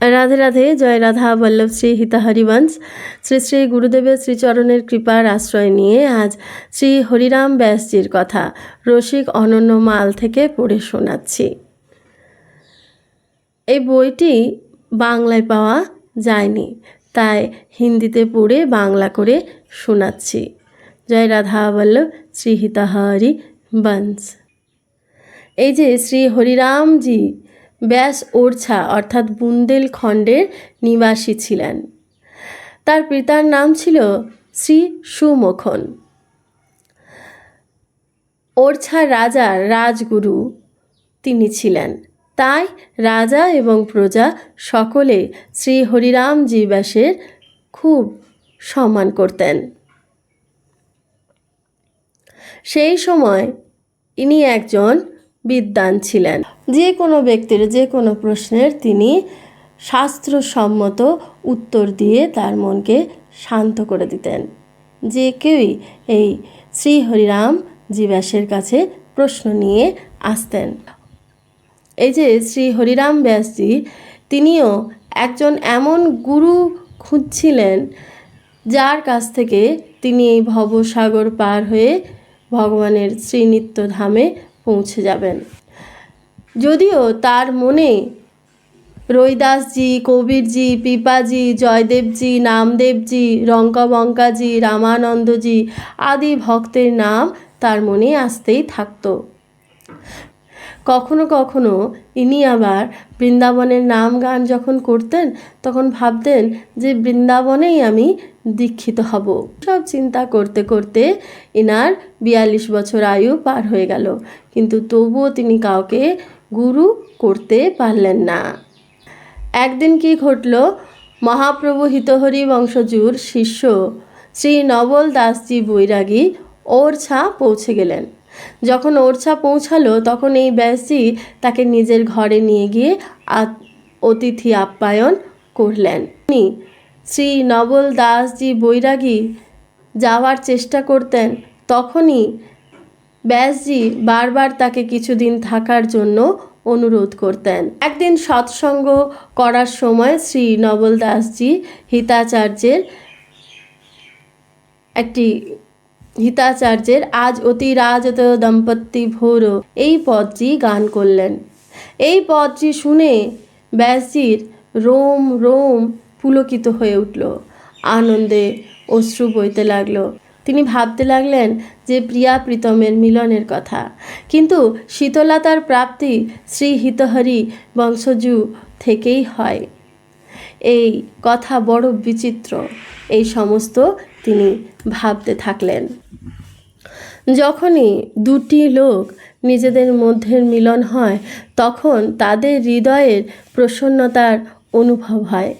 রাধে রাধে, জয় রাধা, বল্লভ শ্রী হিতা হরিবংশ শ্রী শ্রী গুরুদেবের শ্রীচরণের কৃপার আশ্রয় নিয়ে আজ শ্রী হরিরাম ব্যাসজির কথা রসিক অনন্য মাল থেকে পড়ে শোনাচ্ছি। এই বইটি বাংলায় পাওয়া যায়নি, তাই হিন্দিতে পড়ে বাংলা করে শোনাচ্ছি। জয় রাধা, বল্লভ শ্রী হিতা বংশ এই যে শ্রী হরিরামজি ব্যাস ওরছা, অর্থাৎ বুন্দেলখণ্ডের নিবাসী ছিলেন। তার পিতার নাম ছিল শ্রী সুমোখন। ওরছা রাজার রাজগুরু তিনি ছিলেন। তাই রাজা এবং প্রজা সকলে শ্রী হরিরামজি ব্যাসের খুব সম্মান করতেন। সেই সময় ইনি একজন বিদ্বান ছিলেন। যে কোনো ব্যক্তির, যে কোনো প্রশ্নের তিনি শাস্ত্রসম্মত উত্তর দিয়ে তার মনকে শান্ত করে দিতেন। যে কেউই এই শ্রী হরিরাম জি ব্যাসের কাছে প্রশ্ন নিয়ে আসতেন। এই যে শ্রী হরিরাম ব্যাসজি, তিনিও একজন এমন গুরু খুঁজছিলেন যার কাছ থেকে তিনি এই ভবসাগর পার হয়ে ভগবানের শ্রীনিত্য ধামে পৌঁছে যাবেন। যদিও তার মনে রৈদাসজি কবিরজি, পিপাজি, জয়দেবজি, নামদেবজি রঙ্কবঙ্কাজি রামানন্দজি আদি ভক্তের নাম তার মনে আসতেই থাকতো। কখনো কখনো ইনি আবার বৃন্দাবনের নাম গান যখন করতেন, তখন ভাবতেন যে বৃন্দাবনেই আমি দীক্ষিত হব। সব চিন্তা করতে করতে ইনার বিয়াল্লিশ বছর আয়ু পার হয়ে গেল। কিন্তু তবুও তিনি কাউকে গুরু করতে পারলেন না। একদিন কি ঘটল, মহাপ্রভু হিতহরি বংশজুর শিষ্য শ্রী নবল দাসজি বৈরাগী ওরছা পৌঁছে গেলেন। যখন ওরছা পৌঁছালো, তখন এই ব্যাসজি তাকে নিজের ঘরে নিয়ে গিয়ে অতিথি আপ্যায়ন করলেন। শ্রী নবল দাসজি বৈরাগী যাওয়ার চেষ্টা করতেন। তখনই ব্যাসজি বারবার তাকে কিছুদিন থাকার জন্য অনুরোধ করতেন। একদিন সৎসঙ্গ করার সময় শ্রী নবল দাসজি হিতাচার্যের একটি হিতাচার্যের আজ অতি রাজত দম্পতি ভোর। এই পদটি গান করলেন। এই পদটি শুনে ব্যাসজির রোম রোম পুলকিত হয়ে উঠল। আনন্দে অশ্রু বইতে লাগল। তিনি ভাবতে লাগলেন যে প্রিয়া প্রীতমের মিলনের কথা। কিন্তু শীতলতার প্রাপ্তি শ্রী হিতহরি বংশজু থেকেই হয়। এই কথা বড় বিচিত্র। এই সমস্ত তিনি ভাবতে থাকলেন। যখনই দুটি লোক নিজেদের মধ্যের মিলন হয়, তখন তাদের হৃদয়ের প্রসন্নতার অনুভব হয়।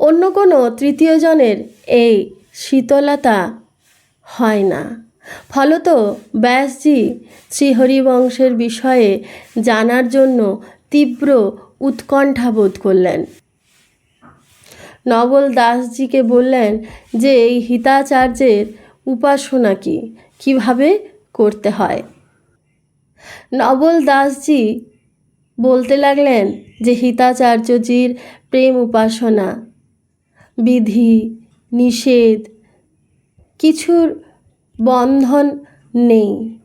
অন্য কোনো তৃতীয় জনের এই শীতলতা হয় না। ফলত ব্যাসজি শ্রীহরিবংশের বিষয়ে জানার জন্য তীব্র উৎকণ্ঠা বোধ করলেন। নবল দাসজিকে বললেন যে, এই হিতাচার্যের উপাসনা কি? কীভাবে করতে হয়? নবল দাসজি বলতে লাগলেন যে, হিতাচার্যজির প্রেম উপাসনা, বিধি, নিষেধ, কিছুর বন্ধন নেই।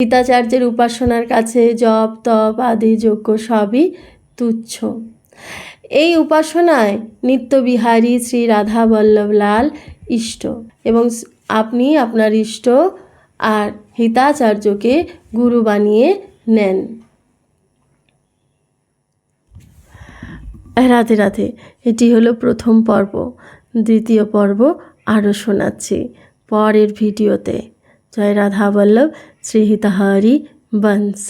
হিতাচার্যের উপাসনার কাছে জপ, তপ আদি, যজ্ঞ সবই তুচ্ছ। এই উপাসনায় নিত্যবিহারী শ্রী রাধা বল্লভলাল ইষ্ট এবং আপনি আপনার ইষ্ট আর হিতাচার্যকে গুরু বানিয়ে নেন। রাতে রাতে এটি হলো প্রথম পর্ব। দ্বিতীয় পর্ব আরও শোনাচ্ছি পরের ভিডিওতে। জয় রাধা বল্লভ শ্রী হিতাহারি বংশ